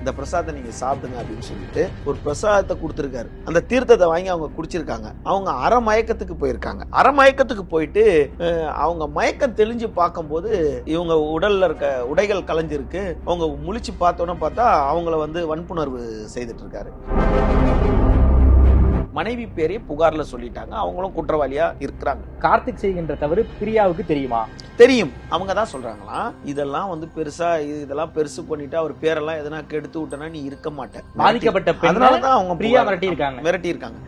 இந்த பிரசாதத்தை நீங்க சாப்பிடுங்க அப்படின்னு சொல்லிட்டு ஒரு பிரசாதத்தை கொடுத்துருக்காரு. அந்த தீர்த்தத்தை வாங்கி அவங்க குடிச்சிருக்காங்க. அவங்க அறமயக்கத்துக்கு போயிருக்காங்க. அறமயக்கத்துக்கு போயிட்டு அவங்க மயக்கம் தெளிஞ்சு பார்க்கும்போது இவங்க உடல்ல இருக்க உடைகள் கலைஞ்சிருக்கு. அவங்க முழிச்சு பார்த்தோன்னே பார்த்தா அவங்கள வந்து வன்புணர்வு செய்துட்டு இருக்காரு. மனைவி பேரே புகார்ல சொல்லிட்டாங்க. அவங்களும் குற்றவாளியா இருக்கிறாங்க. கார்த்திக் செய்கின்ற தவறு பிரியாவுக்கு தெரியுமா? தெரியும். அவங்க தான் சொல்றாங்களாம் இதெல்லாம் வந்து பெருசா இது- இதெல்லாம் பெருசு பண்ணிட்டு அவர் பேரெல்லாம் எதனா கெடுத்து விட்டனா நீ இருக்க மாட்டேன் பாதிக்கப்பட்ட அதனால பெண்ணை தான் அவங்க பிரியா மிரட்டி இருக்காங்க மிரட்டி இருக்காங்க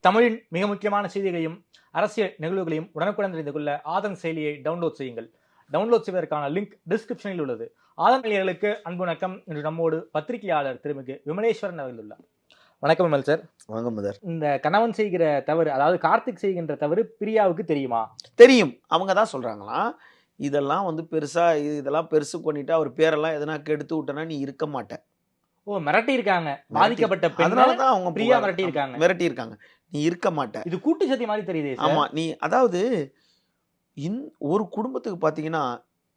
தமிழின் மிக முக்கியமான செய்திகளையும் அரசியல் நிகழ்வுகளையும் உடனுக்குடன் தெரிந்து கொள்ள ஆதன் செயலியை டவுன்லோட் செய்யுங்கள். டவுன்லோட் செய்வதற்கான லிங்க் டிஸ்கிரிப்ஷனில் உள்ளது. ஆதன் நேயர்களுக்கு அன்பு வணக்கம். இன்று நம்மோடு பத்திரிகையாளர் திருமிகு விமலேஸ்வரன் அவர்கள் உள்ளார். வணக்கம் விமல் சார். வாங்க முதர் இந்த கணவன் செய்கிற தவறு அதாவது கார்த்திக் செய்கின்ற தவறு பிரியாவுக்கு தெரியுமா? தெரியும். அவங்க தான் சொல்றாங்களாம் இதெல்லாம் வந்து பெருசா இது- இதெல்லாம் பெருசு பண்ணிட்டு அவர் பேரெல்லாம் எதனா கெடுத்து விட்டனா நீ இருக்க மாட்டேன் ஓ மிரட்டி இருக்காங்க. பாதிக்கப்பட்ட அதனால தான் அவங்க பிரியா மிரட்டி இருக்காங்க. மிரட்டி இருக்காங்க. நீ இருக்க மாட்ட. இது கூட்டு சதி மாதிரி தெரியுதே சார். ஆமா நீ அதாவது இன் ஒரு குடும்பத்துக்கு பாத்தீங்கன்னா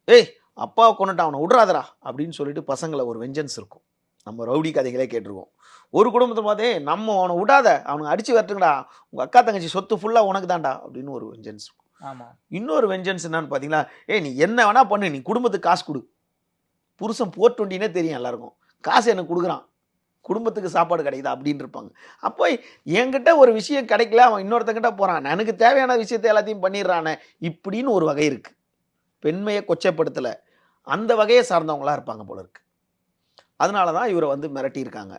ஏய் அப்பாவை கொண்டுட்டு அவனை விட்றாதடா அப்படின்னு சொல்லிட்டு பசங்களை ஒரு வெஞ்சன்ஸ் இருக்கும். நம்ம ரவுடி கதைகளே கேட்டிருக்கோம். ஒரு குடும்பத்தை பார்த்தே நம்ம அவனை விடாத அவனுக்கு அடிச்சு வரட்டுங்கடா உங்க அக்கா தங்கச்சி சொத்து ஃபுல்லா உனக்கு தான்டா அப்படின்னு ஒரு வெஞ்சன்ஸ் இருக்கும் ஆமா. இன்னொரு வெஞ்சன்ஸ் என்னன்னு பார்த்தீங்களா ஏய் நீ என்ன வேணா பண்ணு நீ குடும்பத்துக்கு காசு கொடு. புருஷன் போர் டுவெண்ட்டினே தெரியும் எல்லாருக்கும். காசு எனக்கு கொடுக்குறான். குடும்பத்துக்கு சாப்பாடு கிடைக்குதா அப்படின்னு இருப்பாங்க. அப்போ என்கிட்ட ஒரு விஷயம் கிடைக்கல அவன் இன்னொருத்தங்கிட்ட போறான். எனக்கு தேவையான விஷயத்தை எல்லாத்தையும் பண்ணிடுறானே இப்படின்னு ஒரு வகை இருக்கு. பெண்மையை கொச்சைப்படுத்தல. அந்த வகையை சார்ந்தவங்களா இருப்பாங்க போல இருக்கு. அதனால தான் இவரை வந்து மிரட்டியிருக்காங்க.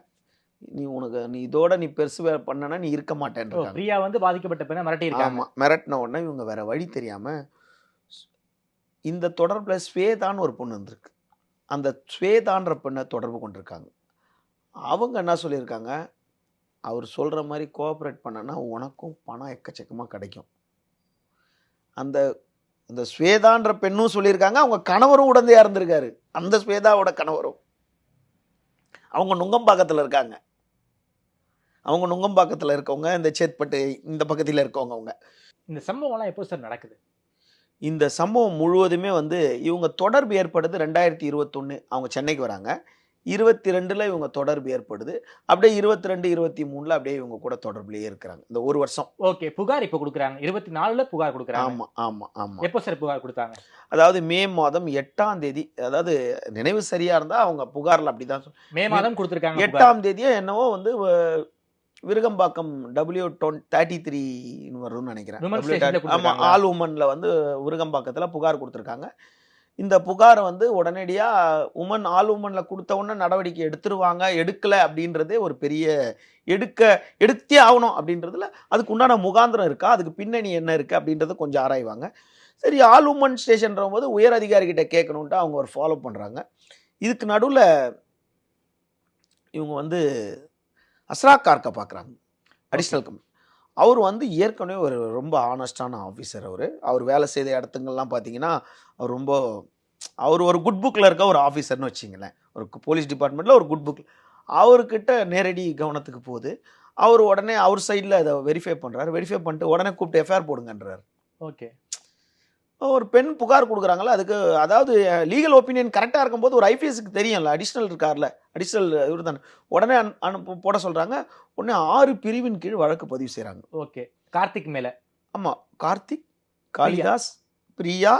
நீ உனக்கு நீ இதோட நீ பெருசு வே- பண்ணனா நீ இருக்க இருக்காங்க பிரியா வந்து பாதிக்கப்பட்ட பெண்ணை மிரட்டி இருக்காங்க ஆமா மிரட்டின உடனே இவங்க வேற வழி தெரியாம இந்த தொடர்புல ஸ்வேதான்னு ஒரு பொண்ணு வந்திருக்கு. அந்த ஸ்வேதான்ற பெண்ணை தொடர்பு கொண்டிருக்காங்க. அவங்க என்ன சொல்லியிருக்காங்க? அவர் சொல்ற மாதிரி கோஆப்ரேட் பண்ணனா உனக்கும் பணம் எக்கச்சக்கமா கிடைக்கும். அந்த அந்த ஸ்வேதான்ற பெண்ணும் சொல்லியிருக்காங்க. அவங்க கணவரும் உடந்தையா இருந்திருக்காரு. அந்த ஸ்வேதாவோட கணவரும். அவங்க நுங்கம்பாக்கத்துல இருக்காங்க. அவங்க நுங்கம்பாக்கத்துல இருக்கவங்க இந்த சேத்பட்டு இந்த பக்கத்துல இருக்கவங்க அவங்க. இந்த சம்பவம்லாம் எப்போ சார் நடக்குது? இந்த சம்பவம் முழுவதுமே வந்து இவங்க தொடர்பு ஏற்படுது ரெண்டாயிரத்தி இருபத்தொன்று அவங்க சென்னைக்கு வராங்க. இருபத்தி ரெண்டில் இவங்க தொடர்பு ஏற்படுது. அப்படியே இருபத்தி ரெண்டு இருபத்தி மூணில் அப்படியே இவங்க கூட தொடர்புலேயே இருக்கிறாங்க. இந்த ஒரு வருஷம். ஓகே புகார் இப்போ கொடுக்குறாங்க. இருபத்தி நாலுல புகார் கொடுக்குறாங்க. ஆமாம் ஆமாம் ஆமாம் எப்போ சார் புகார் கொடுத்தாங்க? அதாவது மே மாதம் எட்டாம் தேதி அதாவது நினைவு சரியா இருந்தால் அவங்க புகாரில் அப்படி தான் மே மாதம் கொடுத்துருக்காங்க. எட்டாம் தேதியே என்னவோ வந்து விருகம்பாக்கம் டபிள்யூ டொன் தேர்ட்டி த்ரீன்னு வரும்னு நினைக்கிறேன். Women W station ல 30 ஆமா கொடுத்திருக்காங்களா? ஆல் உமன்ல வந்து விருகம்பாக்கத்தில் புகார் கொடுத்துருக்காங்க. இந்த புகாரை வந்து உடனடியாக உமன் ஆல் உமன்ல கொடுத்த உடனே நடவடிக்கை எடுத்துருவாங்க எடுக்கல அப்படின்றதே ஒரு பெரிய எடுக்க எடுத்தே ஆகணும் அப்படின்றதுல அதுக்கு உண்டான முகாந்திரம் இருக்கா? அதுக்கு பின்னணி என்ன இருக்கு அப்படின்றத கொஞ்சம் ஆராய்வாங்க. சரி ஆல் உமன் ஸ்டேஷன்ற போது உயர் அதிகாரிகிட்ட கேட்கணுன்ட்டு அவங்க ஒரு ஃபாலோ பண்றாங்க. இதுக்கு நடுவில் இவங்க வந்து அஸ்ரா கார்க்கை பார்க்குறாங்க அடிஷ்னல் கம் அவர் வந்து ஏற்கனவே ஒரு ரொம்ப ஆனஸ்டான ஆஃபீஸர் அவர். அவர் வேலை செய்த இடத்துங்கள்லாம் பார்த்தீங்கன்னா அவர் ரொம்ப அவர் ஒரு குட் புக்கில் இருக்க ஒரு ஆஃபீஸர்னு வச்சிங்களேன். ஒரு போலீஸ் டிபார்ட்மெண்ட்டில் ஒரு குட் புக் அவர்கிட்ட நேரடி கவனத்துக்கு போகுது. அவர் உடனே அவர் சைடில் அதை வெரிஃபை பண்ணுறாரு வெரிஃபை பண்ணிட்டு உடனே கூப்பிட்டு எஃப்ஐஆர் போடுங்கன்றார். ஓகே ஒரு பெண் புகார் கொடுக்குறாங்களா அதுக்கு அதாவது லீகல் ஒப்பீனியன் கரெக்டாக இருக்கும்போது ஒரு ஐபிஎஸ்க்கு தெரியும்ல அடிஷ்னல் இருக்கார்ல அடிஷ்னல் இவர் தானே உடனே அனு அனுப்பு போட சொல்கிறாங்க உடனே ஆறு பிரிவின் கீழ் வழக்கு பதிவு செய்கிறாங்க ஓகே. கார்த்திக் மேல. ஆமாம் கார்த்திக் காளிதாஸ் பிரியா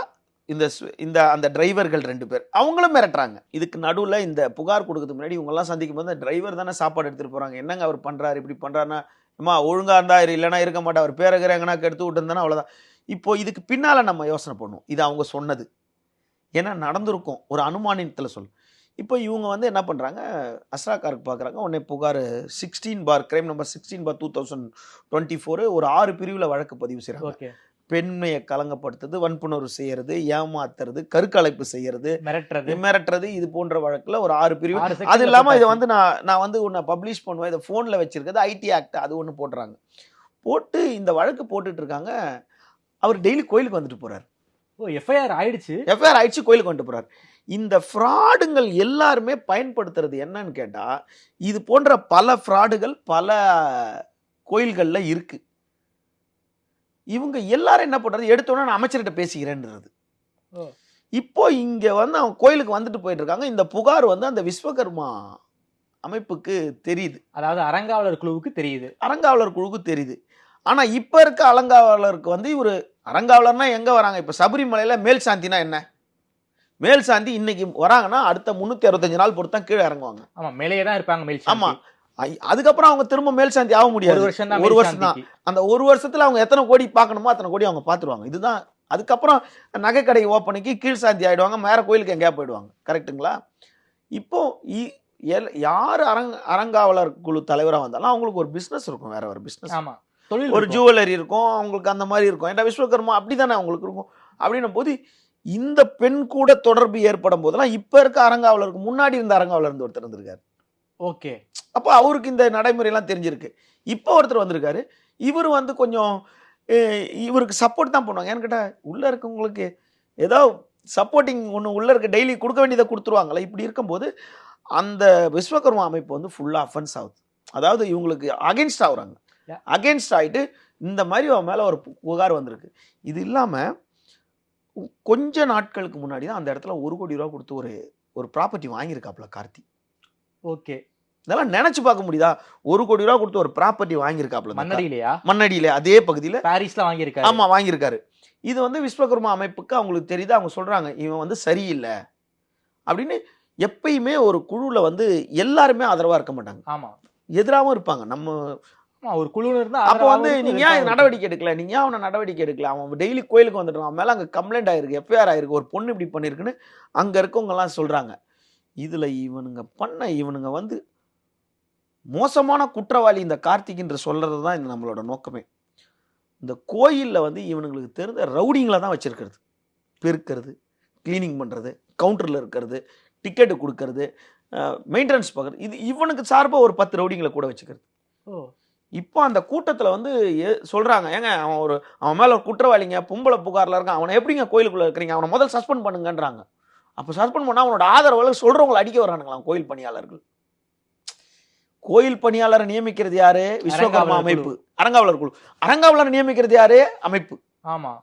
இந்த இந்த அந்த டிரைவர்கள் ரெண்டு பேர் அவங்களும் மிரட்டுறாங்க. இதுக்கு நடுவில் இந்த புகார் கொடுக்கறதுக்கு முன்னாடி இவங்கெல்லாம் சந்திக்கும் போது டிரைவர் தானே சாப்பாடு எடுத்துகிட்டு போகிறாங்க என்னங்க அவர் பண்ணுறாரு இப்படி பண்ணுறாருன்னா அம்மா ஒழுங்காக இருந்தா இரு, இல்லைன்னா இருக்க மாட்டா அவர் பேரகிற எங்கன்னா எடுத்து விட்டுருந்தானா? அவ்வளோதான் இப்போ இதுக்கு பின்னால் நம்ம யோசனை பண்ணுவோம் இது அவங்க சொன்னது. ஏன்னா நடந்திருக்கும். ஒரு அனுமானத்தில் சொல் இப்போ இவங்க வந்து என்ன பண்ணுறாங்க அஸ்ரா காருக்கு பார்க்குறாங்க உடனே புகார் sixteen for crime number sixteen for two thousand twenty four ஒரு ஆறு பிரிவில் வழக்கு பதிவு செய்கிறாங்க பெண்மையை கலங்கப்படுத்துறது வன்புணர்வு செய்யறது ஏமாத்துறது கருக்கலைப்பு செய்யறது மிரட்டுறது. மிரட்டுறது இது போன்ற வழக்குல ஒரு ஆறு பிரிவு. அது இல்லாம இதை. வந்து நான் நான் வந்து உன்னை பப்ளிஷ் பண்ணுவேன். இதை ஃபோனில் வச்சிருக்கிறது ஐடி ஆக்ட் அது ஒன்று போடுறாங்க. போட்டு இந்த வழக்கு போட்டுட்டு இருக்காங்க. அவர் டெய்லி கோயிலுக்கு வந்துட்டு போறாரு. ஓ எஃப்ஐஆர் ஆயிடுச்சு. எஃப்ஐஆர் ஆயிடுச்சு கோயிலுக்கு வந்துட்டு போறாரு. இந்த ஃப்ராடுங்கள் எல்லாருமே பயன்படுத்துறது என்னன்னு கேட்டா இது போன்ற பல ஃப்ராடுகள் பல கோயில்கள்ல இருக்கு. இவங்க எல்லாரும் என்ன பண்றது? எடுத்தோன்னே நான் அமைச்சர்கிட்ட பேசிக்கிறேன்றது. ஓ. இப்போ இங்க வந்து அவங்க கோயிலுக்கு வந்துட்டு போயிட்டு இருக்காங்க இந்த புகார் வந்து அந்த விஸ்வகர்மா அமைப்புக்கு தெரியுது. அதாவது அறங்காவலர் குழுவுக்கு தெரியுது. அறங்காவலர் குழுக்கு தெரியுது. ஆனா இப்ப இருக்க அலங்காவலருக்கு வந்து இவரு அறங்காவலர்னா எங்க வராங்க? இப்ப சபரிமலையில மேல் சாந்தினா என்ன? மேல் சாந்தி இன்னைக்கு வராங்கன்னா அடுத்த முன்னூத்தி அறுபத்தஞ்சு நாள் பொறுத்து தான் கீழே இறங்குவாங்க. ஆமா மேலேயே தான் இருப்பாங்க மேல் ஆமா. சாந்தி. ஐ- அதுக்கப்புறம் அவங்க திரும்ப மேல் சாந்தி ஆக ஒரு முடியாது வருஷம் தான் ஒரு வருஷம் தான். அந்த ஒரு வருஷத்துல அவங்க எத்தனை கோடி பார்க்கணுமோ அத்தனை கோடி அவங்க பார்த்துருவாங்க. இதுதான். அதுக்கப்புறம் நகைக்கடை ஓப்பனுக்கு கீழ் சாந்தி ஆயிடுவாங்க மேற கோயிலுக்கு எங்கேயா போயிடுவாங்க. கரெக்ட்டுங்களா? இப்போ யார் அரங் அரங்காவலர் குழு தலைவராக வந்தாலும் அவங்களுக்கு ஒரு பிஸ்னஸ் இருக்கும் வேற ஒரு பிஸ்னஸ் ஆமா. தொழில் ஒரு இருக்கும். ஜுவல்லரி இருக்கும் அவங்களுக்கு அந்த மாதிரி இருக்கும். ஏன்னா விஸ்வகர்மா அப்படிதானே அவங்களுக்கு இருக்கும்? அப்படின்னும் போது இந்த பெண் கூட தொடர்பு ஏற்படும் போதெல்லாம் இப்ப இருக்க அரங்காவலருக்கு முன்னாடி இருந்த அரங்காவலர் இருந்து ஒருத்தர் இருந்திருக்காரு ஓகே. அப்போ அவருக்கு இந்த நடைமுறையெல்லாம் தெரிஞ்சிருக்கு. இப்போ ஒருத்தர் வந்திருக்காரு. இவர் வந்து கொஞ்சம் இவருக்கு சப்போர்ட் தான் பண்ணுவாங்க. ஏன்னு கேட்டால் உள்ளே இருக்கவங்களுக்கு ஏதோ சப்போர்ட்டிங் ஒன்று உள்ளே இருக்க. டெய்லி கொடுக்க வேண்டியதை கொடுத்துருவாங்களே இப்படி இருக்கும்போது அந்த விஸ்வகர்மா அமைப்பு வந்து ஃபுல்லாக அஃபென்ஸ் ஆகுது. அதாவது இவங்களுக்கு அகென்ஸ்ட் ஆகுறாங்க. அகென்ஸ்ட் ஆகிட்டு இந்த மாதிரி அவன் மேலே ஒரு புகார் வந்திருக்கு. இது இல்லாமல் கொஞ்ச நாட்களுக்கு முன்னாடி தான் அந்த இடத்துல ஒரு கோடி ரூபா கொடுத்து ஒரு ஒரு ப்ராப்பர்ட்டி வாங்கியிருக்காப்புல கார்த்தி. ஓகே. இதெல்லாம் நினைச்சு பார்க்க முடியுதா? ஒரு கோடி ரூபா கொடுத்து ஒரு ப்ராப்பர்ட்டி வாங்கியிருக்காப்ல இந்த மண்ணடியிலையா? மண்ணடியில அதே பகுதியில. பாரிஸ்ல வாங்கியிருக்காரு. ஆமா வாங்கியிருக்காரு. இது வந்து விஸ்வகர்மா அமைப்புக்கு அவங்களுக்கு தெரியுது அவங்க சொல்றாங்க இவன் வந்து சரியில்லை அப்படின்னு எப்பயுமே ஒரு குழுல வந்து எல்லாருமே ஆதரவா இருக்க மாட்டாங்க. ஆமா. எதிராகவும் இருப்பாங்க. நம்ம ஒரு குழு இருந்தா அப்போ வந்து இருக்கும், நீங்க ஏன் நடவடிக்கை எடுக்கல? நீங்க ஏன் அவனை நடவடிக்கை எடுக்கல? அவன் டெய்லி கோயிலுக்கு வந்துட்டு அவன் மேல அங்க கம்ப்ளைண்ட் ஆயிருக்கு எஃப்ஐஆர் ஆயிருக்கு. ஒரு பொண்ணு இப்படி பண்ணிருக்குன்னு அங்க இருக்கவங்க எல்லாம் சொல்றாங்க. இதுல இவனுங்க பண்ண இவனுங்க வந்து மோசமான குற்றவாளி இந்த கார்த்திக்ன்ற சொல்றது தான் இந்த நம்மளோட நோக்கமே. இந்த கோயில்ல வந்து இவனுங்களுக்கு தெரிந்த ரவுடிங்களை தான் வச்சிருக்கிறது. பெருக்கிறது க்ளீனிங் பண்றது கவுண்டர்ல இருக்கிறது டிக்கெட்டு கொடுக்கறது மெயின்டெனன்ஸ் பார்க்குறது. இது இவனுக்கு சார்பாக ஒரு பத்து ரவுடிங்களை கூட வச்சுக்கிறது. ஓ. இப்போ அந்த கூட்டத்தில் வந்து சொல்றாங்க. ஏங்க அவன் ஒரு அவன் மேல ஒரு குற்றவாளிங்க பொம்பளை புகார்ல இருக்கான். அவனை எப்படிங்க கோயிலுக்குள்ள இருக்கிறீங்க அவனை முதல் சஸ்பெண்ட் பண்ணுங்கன்றாங்க. அப்போ சஸ்பெண்ட் பண்ணா அவனோட ஆதரவாளர் சொல்றவங்களை அடிக்க வரானுங்களாம் கோயில் பணியாளர்கள்? கோயில் பணியாளரை நியமிக்கிறது யாரு? விஸ்வகர்மா அமைப்பு. அரங்காவலர் குழு. அரங்காவலர் நியமிக்கிறது யாரு? அமைப்பு. ஆமா.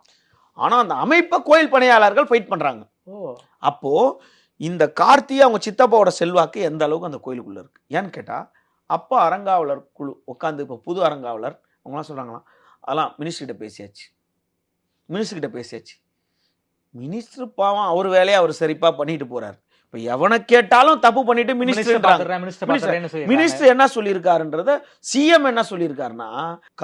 ஆனா அந்த அமைப்பை கோயில் பணியாளர்கள் ஃபைட் பண்றாங்க. ஓ. அப்போ இந்த கார்த்தி அவங்க சித்தப்பாவோட செல்வாக்கு எந்த அளவுக்கு அந்த கோயிலுக்குள்ள இருக்கு? ஏன்னு கேட்டா அப்பா அரங்காவலர் குழு உட்காந்து இப்போ புது அரங்காவலர் அவங்களாம் சொல்றாங்களாம் அதெல்லாம் மினிஸ்டர்கிட்ட பேசியாச்சு. மினிஸ்டர்கிட்ட பேசியாச்சு. மினிஸ்டர் பாவம் அவர் வேலையை அவர் சரிப்பா பண்ணிட்டு போறாரு. இப்போ எவனை கேட்டாலும் தப்பு பண்ணிட்டு மினிஸ்டர் மினிஸ்டர் என்ன சொல்லியிருக்காருன்றத சிஎம் என்ன சொல்லியிருக்காருன்னா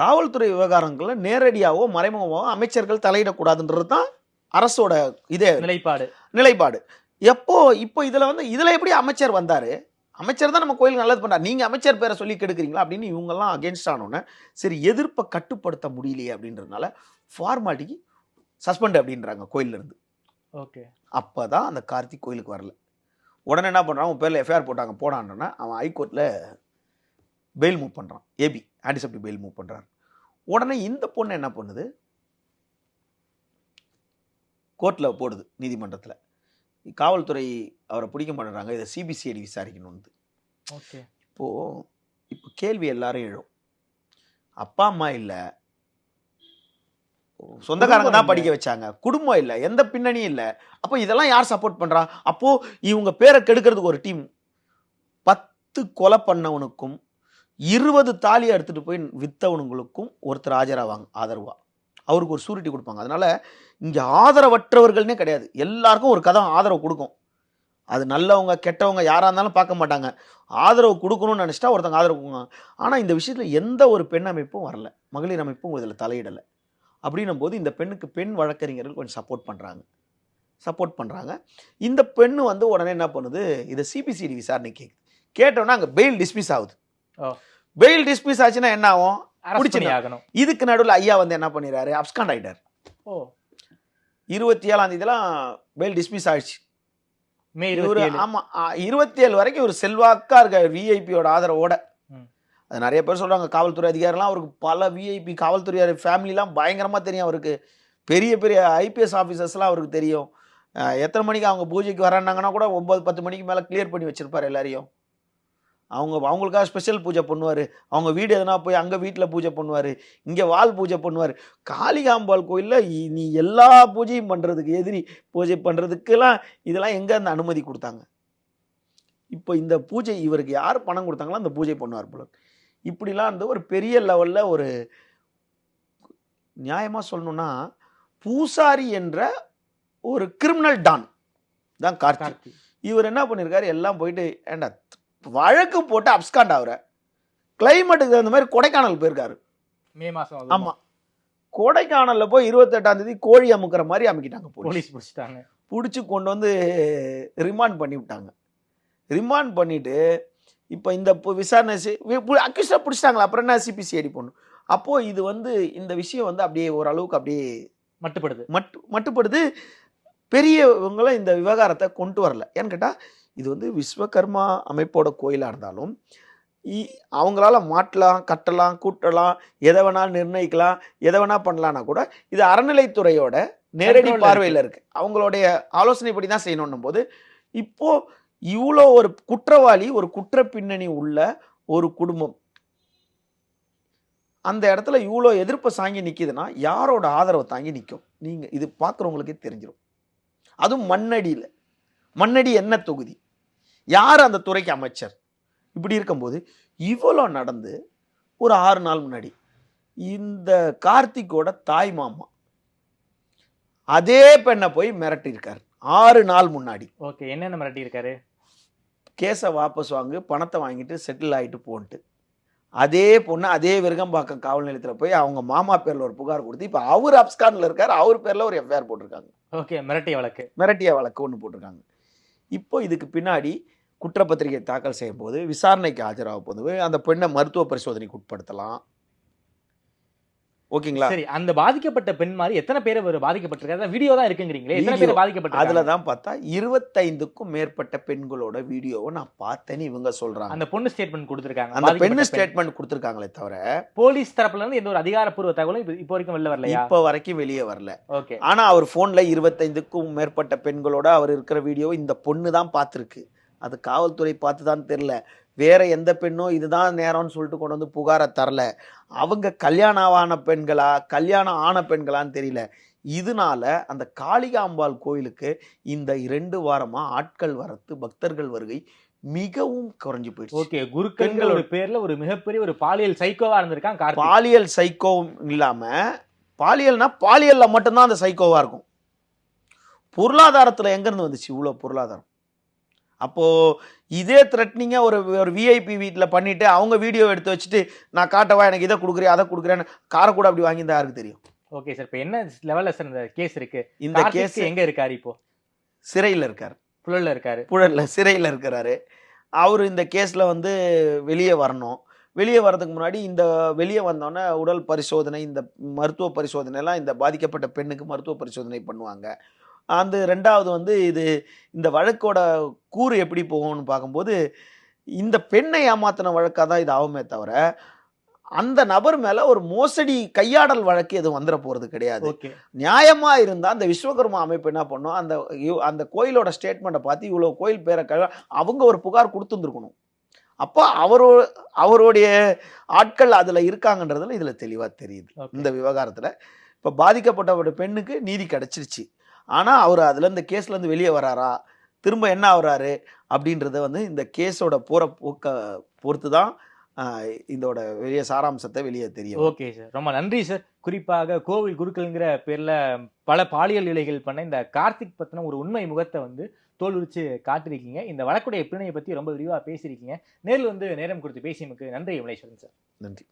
காவல்துறை விவகாரங்கள்ல நேரடியாவோ மறைமுகமாவோ அமைச்சர்கள் தலையிடக்கூடாதுன்றது தான் அரசோட இதே நிலைப்பாடு. நிலைப்பாடு. எப்போ இப்போ இதுல வந்து இதுல எப்படி அமைச்சர் வந்தாரு? அமைச்சர் தான் நம்ம கோயிலுக்கு நல்லது பண்றாரு. நீங்க அமைச்சர் பேரை சொல்லி கெடுக்குறீங்களா அப்படின்னு இவங்கெல்லாம் அகேன்ஸ்ட் ஆனோன்னே சரி எதிர்ப்பை கட்டுப்படுத்த முடியலையே அப்படின்றதுனால ஃபார்மாலிட்டிக்கு சஸ்பெண்ட் அப்படின்றாங்க கோயில்ல இருந்து ஓகே. அப்பதான் அந்த கார்த்திக் கோயிலுக்கு வரல. உடனே என்ன பண்றான்? உன் பேர்ல எஃப்ஐஆர் போட்டாங்க போடான்னா அவன் ஹைகோர்ட்ல பெயில் மூவ் பண்றான். ஏபி ஆன்டிசெப்டிக் பெயில் மூவ் பண்றான் உடனே இந்த பொண்ணு என்ன பண்ணுது? கோர்ட்ல போடுது நீதிமன்றத்துல. காவல்துறை அவரை பிடிக்க மாட்டேறாங்க இதை சிபிசிஐடி விசாரிக்கணும்னு ஓகே. இப்போ இப்போ கேள்வி எல்லாரும் எழும். அப்பா அம்மா இல்ல. சொந்தக்காரங்க தான். படிக்க வச்சாங்க. குடும்பம் இல்ல. எந்த பின்னணியும் இல்ல. அப்போ இதெல்லாம் யார் சப்போர்ட் பண்றா? அப்போ இவங்க பேரை கெடுக்கிறதுக்கு ஒரு டீம் பத்து கொலை பண்ணவனுக்கும் இருபது தாலி எடுத்துட்டு போய் வித்தவனுங்களுக்கும் ஒருத்தர் ஆஜராவாங்க ஆதரவா. அவருக்கு ஒரு சூரிட்டி கொடுப்பாங்க. அதனால இங்க ஆதரவற்றவர்கள்னே கிடையாது. எல்லாருக்கும் ஒரு கதை ஆதரவு கொடுக்கும். அது நல்லவங்க கெட்டவங்க யாரா இருந்தாலும் பார்க்க மாட்டாங்க. ஆதரவு கொடுக்கணும்னு நினைச்சிட்டா ஒருத்தங்க ஆதரவு கொடுங்க ஆனா இந்த விஷயத்துல எந்த ஒரு பெண் அமைப்பும் வரல. மகளிர் அமைப்பும் இதுல தலையிடலை. அப்படின்னும் போது இந்த பெண்ணுக்கு பெண் வழக்கறிஞர்கள் கொஞ்சம் சப்போர்ட் பண்றாங்க. சப்போர்ட் பண்றாங்க. இந்த பெண்ணு வந்து உடனே என்ன பண்ணுது? இதை சிபிசிடி விசாரணை கேக்குது கேட்டோன்னா அங்க பெயில் டிஸ்மிஸ் ஆகுது. பெயில் டிஸ்மிஸ் ஆச்சுன்னா என்ன ஆகும்? ஆகணும் இதுக்கு நடுவில் ஐயா வந்து என்ன பண்ணிடுறாரு அப்ஸ்காண்ட் ஆயிட்டார் ஓ. இருபத்தி ஏழாம் தேதிலாம் பெயில் டிஸ்மிஸ் ஆயிடுச்சு. மே இவரு இருபத்தி ஏழு. ஆமா இருபத்தி ஏழு வரைக்கும் ஒரு செல்வாக்கா இருக்க விஐபியோட ஆதரவோட. அது நிறைய பேர் சொல்றாங்க காவல்துறை அதிகாரிலாம் அவருக்கு பல விஐபி காவல்துறை ஃபேமிலிலாம் பயங்கரமா தெரியும் அவருக்கு. பெரிய பெரிய ஐபிஎஸ் ஆஃபீஸர்ஸ்லாம் அவருக்கு தெரியும். எத்தனை மணிக்கு அவங்க பூஜைக்கு வரானாங்கன்னா கூட ஒம்பது பத்து மணிக்கு மேலே கிளியர் பண்ணி வச்சிருப்பாரு எல்லாரையும். அவங்க அவங்களுக்காக ஸ்பெஷல் பூஜை பண்ணுவார். அவங்க வீடு எதனா போய் அங்கே வீட்டில் பூஜை பண்ணுவார். இங்கே வால் பூஜை பண்ணுவார். காளிகாம்பாள் கோயிலில் நீ எல்லா பூஜையும் பண்ணுறதுக்கு எதிரி பூஜை பண்ணுறதுக்கெல்லாம் இதெல்லாம் எங்கே அந்த அனுமதி கொடுத்தாங்க? இப்போ இந்த பூஜை இவருக்கு யார் பணம் கொடுத்தாங்களோ அந்த பூஜை பண்ணுவார் போல இப்படிலாம் வந்து ஒரு பெரிய லெவலில் ஒரு நியாயமாக சொல்லணும்னா பூசாரி என்ற ஒரு கிரிமினல் டான் தான் கார்த்திக் கார்த்தி. இவர் என்ன பண்ணியிருக்காரு எல்லாம் போயிட்டு ஏண்டா வழக்கு போட்டு அப்ஸ்காண்ட் ஆகுற. கிளைமேட்டுக்கு தகுந்த மாதிரி கொடைக்கானல் போயிருக்காரு. மே மாசம் ஆமா. கொடைக்கானல்ல போய் இருபத்தெட்டாம் தேதி கோழி அமுக்கிற மாதிரி அமுக்கிட்டாங்க போலீஸ். பிடிச்சிட்டாங்க. பிடிச்சி கொண்டு வந்து ரிமாண்ட் பண்ணி விட்டாங்க. ரிமாண்ட் பண்ணிட்டு இப்போ இந்த விசாரணை அக்யூஸ்டாக பிடிச்சிட்டாங்களா? அப்புறம் என்ன சிபிசிஐடி பண்ணும் அப்போது இது வந்து இந்த விஷயம் வந்து அப்படியே ஓரளவுக்கு அப்படியே மட்டுப்படுது. மட்டு மட்டுப்படுது. பெரியவங்களும் இந்த விவகாரத்தை கொண்டு வரல. ஏன்னு கேட்டால் இது வந்து விஸ்வகர்மா அமைப்போட கோயிலாக இருந்தாலும் இ- அவங்களால மாட்டலாம் கட்டலாம் கூட்டலாம் எதை வேணாலும் நிர்ணயிக்கலாம் எதை வேணா பண்ணலாம்னா கூட இது அறநிலைத்துறையோட நேரடி பார்வையில் இருக்கு. அவங்களுடைய ஆலோசனைப்படி தான் செய்யணும் போது இப்போ இவ்வளோ ஒரு குற்றவாளி ஒரு குற்ற பின்னணி உள்ள ஒரு குடும்பம் அந்த இடத்துல இவ்வளோ எதிர்ப்பை சாங்கி நிற்கிதுன்னா யாரோட ஆதரவை தாங்கி நிற்கும் நீங்கள் இது பார்க்குறவங்களுக்கே தெரிஞ்சிடும் அதுவும் மண்ணடியில். மண்ணடி என்ன தொகுதி? யார் அந்த துறைக்கு அமைச்சர்? இப்படி இருக்கும்போது இவ்வளோ நடந்து ஒரு ஆறு நாள் முன்னாடி இந்த கார்த்திக்கோட தாய் மாமா அதே பெண்ணை போய் மிரட்டியிருக்காரு. ஆறு நாள் முன்னாடி. ஓகே என்னென்ன மிரட்டி இருக்காரு கேஸை வாபஸ் வாங்கு பணத்தை வாங்கிட்டு செட்டில் ஆகிட்டு போன்ட்டு. அதே பொண்ணு அதே விருகம்பாக்கம் காவல் நிலையத்தில் போய் அவங்க மாமா பேரில் ஒரு புகார் கொடுத்து இப்போ அவர் அப்ஸ்கானில் இருக்கார் அவர் பேரில் ஒரு எஃப்ஐஆர் போட்டிருக்காங்க. ஓகே மிரட்டிய வழக்கு. மிரட்டிய வழக்கு ஒன்று போட்டிருக்காங்க. இப்போ இதுக்கு பின்னாடி குற்றப்பத்திரிகை தாக்கல் செய்யும் போது விசாரணைக்கு ஆஜராக போது அந்த பெண்ணை மருத்துவ பரிசோதனைக்கு உட்படுத்தலாம். ஓகேங்களா? சரி அந்த பாதிக்கப்பட்ட பெண் மாதிரி எத்தனை பேர் பாதிக்கப்பட்டிருக்காரு? வீடியோ தான் இருக்குங்கிறீங்களே. எத்தனை. பேர் பாதிக்கப்பட்டு அதுல தான் பார்த்தா இருபத்தைந்துக்கும் மேற்பட்ட பெண்களோட வீடியோவை நான் பார்த்தேன்னு இவங்க சொல்றாங்க. அந்த பொண்ணு ஸ்டேட்மெண்ட் கொடுத்திருக்காங்க. அந்த பெண்ணு. ஸ்டேட்மெண்ட் கொடுத்துருக்காங்களே தவிர போலீஸ் தரப்புல இருந்து எந்த ஒரு அதிகாரப்பூர்வ தகவலும் இப்ப- இப்போ வரைக்கும் வெளில வரலையா? இப்ப வரைக்கும் வெளியே வரல. ஓகே. ஆனா அவர் போன்ல இருபத்தைந்துக்கும் மேற்பட்ட பெண்களோட அவர் இருக்கிற வீடியோ இந்த பொண்ணு தான் பார்த்துருக்கு. அது காவல்துறை பார்த்து தான் தெரில வேற எந்த பெண்ணும் இதுதான் நேரம்னு சொல்லிட்டு கொண்டு வந்து புகாரை தரல. அவங்க கல்யாணம் ஆன பெண்களா கல்யாணம் ஆன பெண்களான்னு தெரியல. இதனால அந்த காளிகாம்பாள் கோயிலுக்கு இந்த இரண்டு வாரமா ஆட்கள் வரத்து பக்தர்கள் வருகை மிகவும் குறைஞ்சு போயிடுச்சு. ஓகே குருக்கள்ங்கிற ஒரு பேர்ல ஒரு மிகப்பெரிய ஒரு பாலியல் சைக்கோவா இருந்திருக்கான் பாலியல் சைக்கோவும் இல்லாம பாலியல்னா பாலியல்ல மட்டும்தான் அந்த சைக்கோவா இருக்கும். பொருளாதாரத்துல எங்க இருந்து வந்துச்சு இவ்வளவு பொருளாதாரம்? அப்போ இதே த்ரெட்னிங்க ஒரு ஒரு விஐபி வீட்டில் பண்ணிட்டு அவங்க வீடியோ எடுத்து வச்சுட்டு நான் காட்டவா? எனக்கு இதை கொடுக்குறேன் அதை கொடுக்குறேன்னு காரை கூட அப்படி வாங்கியிருந்தா யாருக்கு தெரியும்? ஓகே சார் இப்போ என்ன லெவல்ல சார் இந்த கேஸ் இருக்கு? இந்த கேஸ் எங்க இருக்காரு இப்போ? சிறையில் இருக்கார். புழல்ல இருக்காரு. புழல்ல சிறையில் இருக்கிறாரு. அவர் இந்த கேஸில் வந்து வெளியே வரணும். வெளியே வரதுக்கு முன்னாடி இந்த வெளியே வந்தோடனே உடல் பரிசோதனை இந்த மருத்துவ பரிசோதனை எல்லாம் இந்த பாதிக்கப்பட்ட பெண்ணுக்கு மருத்துவ பரிசோதனை பண்ணுவாங்க. அந்த ரெண்டாவது வந்து இது இந்த வழக்கோட கூறு எப்படி போகும்னு பார்க்கும்போது இந்த பெண்ணை ஏமாத்தின வழக்காக தான் இது ஆகுமே தவிர அந்த நபர் மேலே ஒரு மோசடி கையாடல் வழக்கு எதுவும் வந்துட போகிறது கிடையாது. ஓகே. நியாயமா இருந்தா அந்த விஸ்வகர்மா அமைப்பு என்ன பண்ணும்? அந்த அந்த கோயிலோட ஸ்டேட்மெண்ட்டை பார்த்து இவ்வளோ கோயில் பேரை கழ அவங்க ஒரு புகார் கொடுத்துருந்துருக்கணும். அப்போ அவரோ அவருடைய ஆட்கள் அதில் இருக்காங்கன்றதுல இதில் தெளிவாக தெரியுது. இந்த விவகாரத்தில். இப்போ பாதிக்கப்பட்ட ஒரு பெண்ணுக்கு நீதி கிடைச்சிருச்சு. ஆனால் அவர் அதில் இந்த கேஸ்லேருந்து வெளியே வராரா? திரும்ப என்ன ஆகுறாரு அப்படின்றத வந்து இந்த கேஸோட போகிற போக்க பொறுத்து தான் இதோட வெளிய சாராம்சத்தை வெளியே தெரியும் ஓகே சார். ரொம்ப நன்றி சார். குறிப்பாக கோவில் குருக்கள்ங்கிற பேர்ல பல பாலியல் நிலைகள் பண்ண இந்த கார்த்திக் பத்தின ஒரு உண்மை முகத்தை வந்து தோல் உரிச்சு காட்டிருக்கீங்க இந்த வழக்குடைய பிணையை பத்தி ரொம்ப விரிவா பேசியிருக்கீங்க. நேரில் வந்து நேரம் கொடுத்து பேசியமைக்கு நன்றி விமலேஸ்வரன் சார். நன்றி.